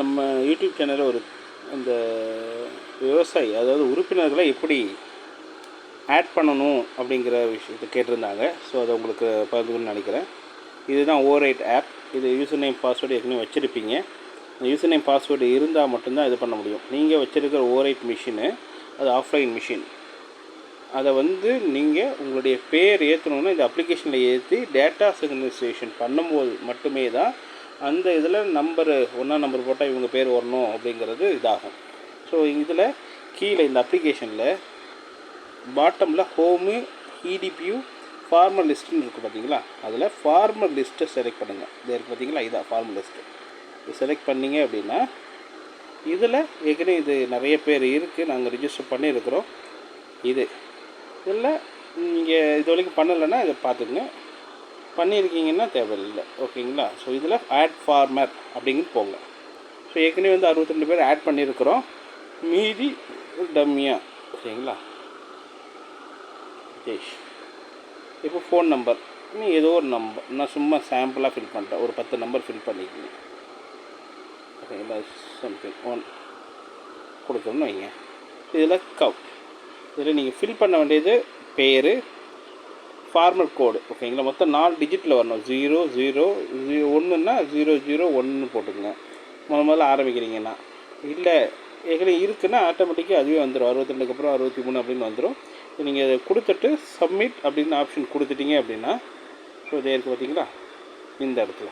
நம்ம யூடியூப் சேனலில் ஒரு அந்த விவசாயி அதாவது உறுப்பினர்களை எப்படி ஆட் பண்ணணும் அப்படிங்கிற விஷயத்தை கேட்டிருந்தாங்க. ஸோ அதை உங்களுக்கு பகிர்ந்துக்கணும்னு நினைக்கிறேன். இதுதான் ஓரைட் ஆப் இது யூசர் நேம் பாஸ்வேர்டு ஏற்கனவே வச்சுருப்பீங்க. யூசர் நேம் பாஸ்வேர்டு இருந்தால் மட்டும்தான் இது பண்ண முடியும். நீங்கள் வச்சுருக்கிற ஓரைட் மிஷினு அது ஆஃப்லைன் மிஷின் அதை வந்து நீங்கள் உங்களுடைய பேர் ஏற்றணுன்னா இந்த அப்ளிகேஷனில் ஏற்றி டேட்டா சிக்னலைசேஷன் பண்ணும்போது மட்டுமே தான் அந்த இதில் நம்பரு ஒன்றா நம்பர் போட்டால் இவங்க பேர் வரணும் அப்படிங்கிறது இதாகும். ஸோ இதில் கீழே இந்த அப்ளிகேஷனில் பாட்டமில் ஹோமு இடிபியூ ஃபார்மல் லிஸ்ட்டுன்னு இருக்குது பார்த்தீங்களா? அதில் ஃபார்மல் லிஸ்ட்டை செலக்ட் பண்ணுங்கள் இது இருக்குது பார்த்தீங்களா? இதான் ஃபார்மல் லிஸ்ட்டு இது செலக்ட் பண்ணிங்க அப்படின்னா இதில் ஏற்கனவே இது நிறைய பேர் இருக்குது நாங்கள் ரிஜிஸ்டர் பண்ணியிருக்கிறோம். இது. இதில் நீங்கள் இது வரைக்கும் பண்ணலைன்னா இதை பார்த்துக்குங்க. பண்ணியிருக்கீங்கன்னா தேவையில்லை. ஓகேங்களா? ஸோ இதில் ஆட் ஃபார்மர் அப்படிங்கிட்டு போங்க. ஸோ ஏற்கனவே வந்து அறுபத்தி ரெண்டு பேர் ஆட் பண்ணியிருக்கிறோம். மீதி டம்மியா ஓகேங்களா? ஜெய்ஷ் இப்போ ஃபோன் நம்பர் நீ ஏதோ ஒரு நம்பர் நான் சும்மா சாம்பிளாக ஃபில் பண்ணிட்டேன். ஒரு பத்து நம்பர் ஃபில் பண்ணிக்கிங்க. ஓகேங்களா? சம்திங் ஒன் கொடுத்தோம்னு வைங்க. இதில் கவ் இதில் நீங்கள் ஃபில் பண்ண வேண்டியது பேர் ஃபார்மல் கோடு ஓகேங்களா மொத்தம் நாலு டிஜிட்டில் வரணும். ஜீரோ ஜீரோ ஜீரோ ஒன்றுன்னா ஜீரோ ஜீரோ ஒன்று போட்டுக்கோங்க. முத முதல்ல ஆரம்பிக்கிறீங்கன்னா. இல்லை எங்களுக்கு இருக்குன்னா ஆட்டோமேட்டிக்காக அதுவே வந்துடும் அறுபத்தி ரெண்டுக்கு அப்புறம் அறுபத்தி மூணு அப்படின்னு வந்துடும் நீங்கள் இதை கொடுத்துட்டு சப்மிட் அப்படின்னு ஆப்ஷன் கொடுத்துட்டீங்க அப்படின்னா ஸோ இதே இருக்குது பார்த்தீங்களா இந்த இடத்துல.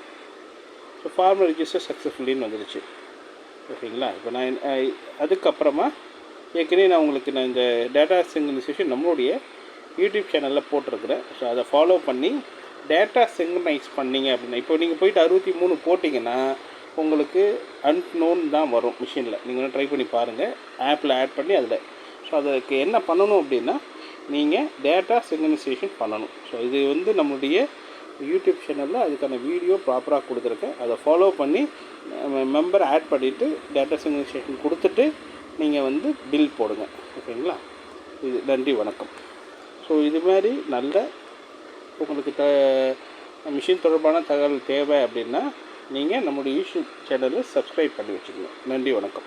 ஸோ ஃபார்மல் ரிஜிஸ்டர் சக்ஸஸ்ஃபுல்லின்னு வந்துடுச்சு ஓகேங்களா? இப்போ நான் அதுக்கப்புறமா ஏற்கனவே நான் உங்களுக்கு நான் இந்த டேட்டா சிங்கனைசேஷன் நம்மளுடைய யூடியூப் சேனலில் போட்டிருக்கிறேன். ஸோ அதை ஃபாலோ பண்ணி டேட்டா சிங்க்ரனைஸ் பண்ணீங்க அப்படின்னா இப்போ நீங்கள் போயிட்டு அறுபத்தி மூணு போட்டிங்கன்னா உங்களுக்கு அன்நோன் தான் வரும் மிஷினில் நீங்கள் ட்ரை பண்ணி பாருங்கள் ஆப்பில் ஆட் பண்ணி அதில். ஸோ அதுக்கு என்ன பண்ணணும் அப்படின்னா நீங்கள் டேட்டா சிங்க்ரனைசேஷன் பண்ணணும். ஸோ இது வந்து நம்மளுடைய யூடியூப் சேனலில் அதுக்கான வீடியோ ப்ராப்பராக கொடுத்துருக்கேன். அதை ஃபாலோ பண்ணி மெம்பர் ஆட் பண்ணிவிட்டு டேட்டா சிங்க்ரனைசேஷன் கொடுத்துட்டு நீங்கள் வந்து பில் போடுங்க. ஓகேங்களா இது நன்றி வணக்கம். ஸோ இது மாதிரி நல்ல உங்களுக்கு த மிஷின் தொடர்பான தகவல் தேவை அப்படின்னா நீங்கள் நம்மளுடைய யூடியூப் சேனலை சப்ஸ்கிரைப் பண்ணி வச்சுக்கணும். நன்றி வணக்கம்.